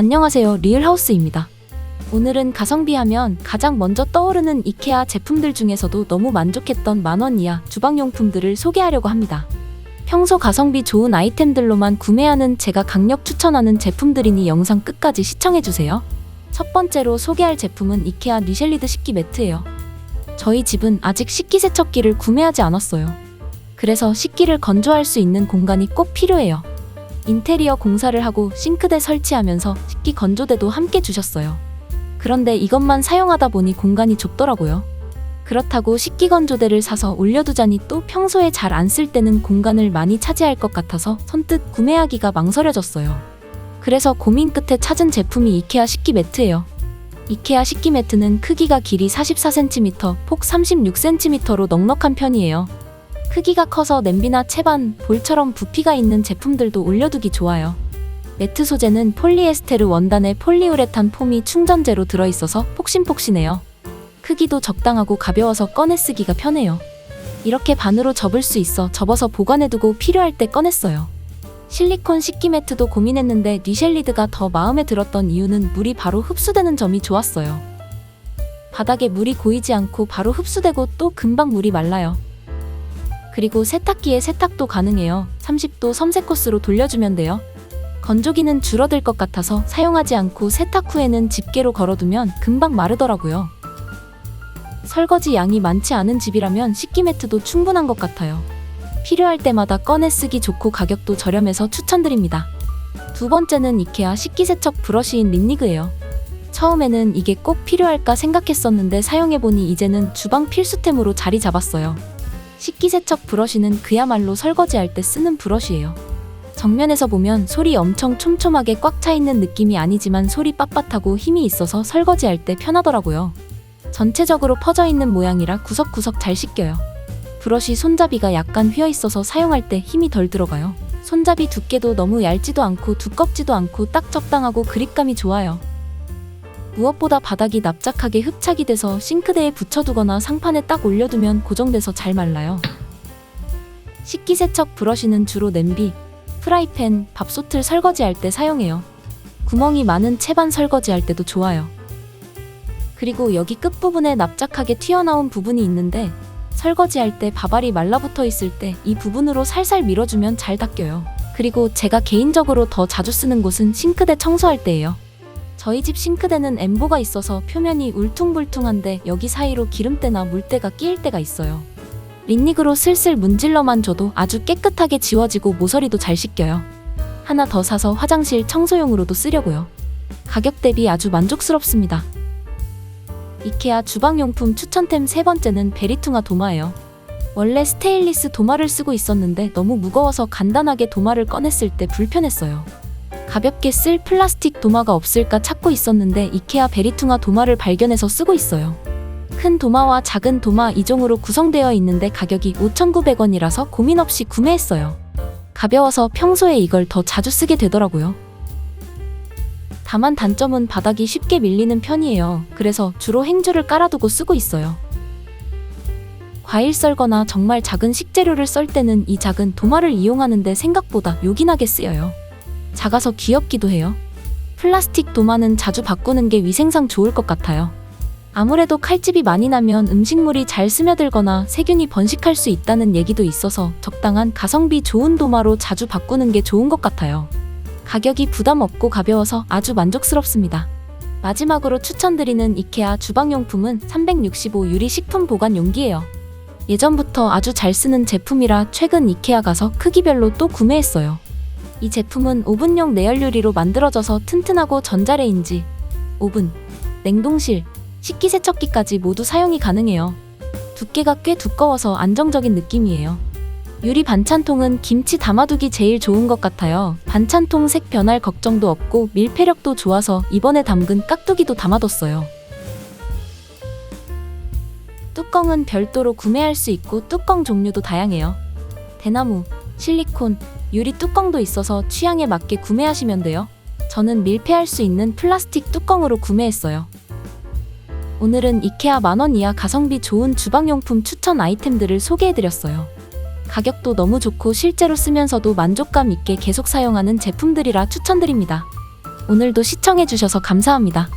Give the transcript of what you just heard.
안녕하세요. 리얼하우스입니다. 오늘은 가성비 하면 가장 먼저 떠오르는 이케아 제품들 중에서도 너무 만족했던 만원 이하 주방용품들을 소개하려고 합니다. 평소 가성비 좋은 아이템들로만 구매하는 제가 강력 추천하는 제품들이니 영상 끝까지 시청해주세요. 첫 번째로 소개할 제품은 이케아 리셸리드 식기 매트예요. 저희 집은 아직 식기세척기를 구매하지 않았어요. 그래서 식기를 건조할 수 있는 공간이 꼭 필요해요. 인테리어 공사를 하고 싱크대 설치하면서 식기 건조대도 함께 주셨어요. 그런데 이것만 사용하다 보니 공간이 좁더라고요. 그렇다고 식기 건조대를 사서 올려두자니 또 평소에 잘 안 쓸 때는 공간을 많이 차지할 것 같아서 선뜻 구매하기가 망설여졌어요. 그래서 고민 끝에 찾은 제품이 이케아 식기 매트예요. 이케아 식기 매트는 크기가 길이 44cm, 폭 36cm로 넉넉한 편이에요. 크기가 커서 냄비나 채반, 볼처럼 부피가 있는 제품들도 올려두기 좋아요. 매트 소재는 폴리에스테르 원단에 폴리우레탄 폼이 충전재로 들어있어서 폭신폭신해요. 크기도 적당하고 가벼워서 꺼내 쓰기가 편해요. 이렇게 반으로 접을 수 있어 접어서 보관해두고 필요할 때 꺼냈어요. 실리콘 식기 매트도 고민했는데 리셸리드가 더 마음에 들었던 이유는 물이 바로 흡수되는 점이 좋았어요. 바닥에 물이 고이지 않고 바로 흡수되고 또 금방 물이 말라요. 그리고 세탁기에 세탁도 가능해요. 30도 섬세 코스로 돌려주면 돼요. 건조기는 줄어들 것 같아서 사용하지 않고 세탁 후에는 집게로 걸어두면 금방 마르더라고요. 설거지 양이 많지 않은 집이라면 식기 매트도 충분한 것 같아요. 필요할 때마다 꺼내 쓰기 좋고 가격도 저렴해서 추천드립니다. 두 번째는 이케아 식기세척 브러쉬인 린니그예요. 처음에는 이게 꼭 필요할까 생각했었는데 사용해보니 이제는 주방 필수템으로 자리 잡았어요. 식기세척 브러쉬는 그야말로 설거지할 때 쓰는 브러쉬예요. 정면에서 보면 솔이 엄청 촘촘하게 꽉 차 있는 느낌이 아니지만 솔이 빳빳하고 힘이 있어서 설거지할 때 편하더라고요. 전체적으로 퍼져 있는 모양이라 구석구석 잘 씻겨요. 브러쉬 손잡이가 약간 휘어 있어서 사용할 때 힘이 덜 들어가요. 손잡이 두께도 너무 얇지도 않고 두껍지도 않고 딱 적당하고 그립감이 좋아요. 무엇보다 바닥이 납작하게 흡착이 돼서 싱크대에 붙여두거나 상판에 딱 올려두면 고정돼서 잘 말라요. 식기세척 브러쉬는 주로 냄비, 프라이팬, 밥솥을 설거지할 때 사용해요. 구멍이 많은 채반 설거지할 때도 좋아요. 그리고 여기 끝부분에 납작하게 튀어나온 부분이 있는데 설거지할 때 밥알이 말라붙어 있을 때 이 부분으로 살살 밀어주면 잘 닦여요. 그리고 제가 개인적으로 더 자주 쓰는 곳은 싱크대 청소할 때예요. 저희 집 싱크대는 엠보가 있어서 표면이 울퉁불퉁한데 여기 사이로 기름때나 물때가 끼일 때가 있어요. 린닉으로 슬슬 문질러만 줘도 아주 깨끗하게 지워지고 모서리도 잘 씻겨요. 하나 더 사서 화장실 청소용으로도 쓰려고요. 가격 대비 아주 만족스럽습니다. 이케아 주방용품 추천템 세 번째는 베리퉁아 도마예요. 원래 스테인리스 도마를 쓰고 있었는데 너무 무거워서 간단하게 도마를 꺼냈을 때 불편했어요. 가볍게 쓸 플라스틱 도마가 없을까 찾고 있었는데 이케아 베리퉁아 도마를 발견해서 쓰고 있어요. 큰 도마와 작은 도마 2종으로 구성되어 있는데 가격이 5,900원이라서 고민 없이 구매했어요. 가벼워서 평소에 이걸 더 자주 쓰게 되더라고요. 다만 단점은 바닥이 쉽게 밀리는 편이에요. 그래서 주로 행주를 깔아두고 쓰고 있어요. 과일 썰거나 정말 작은 식재료를 썰 때는 이 작은 도마를 이용하는데 생각보다 요긴하게 쓰여요. 작아서 귀엽기도 해요. 플라스틱 도마는 자주 바꾸는 게 위생상 좋을 것 같아요. 아무래도 칼집이 많이 나면 음식물이 잘 스며들거나 세균이 번식할 수 있다는 얘기도 있어서 적당한 가성비 좋은 도마로 자주 바꾸는 게 좋은 것 같아요. 가격이 부담 없고 가벼워서 아주 만족스럽습니다. 마지막으로 추천드리는 이케아 주방용품은 365 유리 식품 보관 용기예요. 예전부터 아주 잘 쓰는 제품이라 최근 이케아 가서 크기별로 또 구매했어요. 이 제품은 오븐용 내열 유리로 만들어져서 튼튼하고 전자레인지, 오븐, 냉동실, 식기세척기까지 모두 사용이 가능해요. 두께가 꽤 두꺼워서 안정적인 느낌이에요. 유리 반찬통은 김치 담아두기 제일 좋은 것 같아요. 반찬통 색 변할 걱정도 없고 밀폐력도 좋아서 이번에 담근 깍두기도 담아뒀어요. 뚜껑은 별도로 구매할 수 있고 뚜껑 종류도 다양해요. 대나무, 실리콘, 유리 뚜껑도 있어서 취향에 맞게 구매하시면 돼요. 저는 밀폐할 수 있는 플라스틱 뚜껑으로 구매했어요. 오늘은 이케아 만원 이하 가성비 좋은 주방용품 추천 아이템들을 소개해드렸어요. 가격도 너무 좋고 실제로 쓰면서도 만족감 있게 계속 사용하는 제품들이라 추천드립니다. 오늘도 시청해주셔서 감사합니다.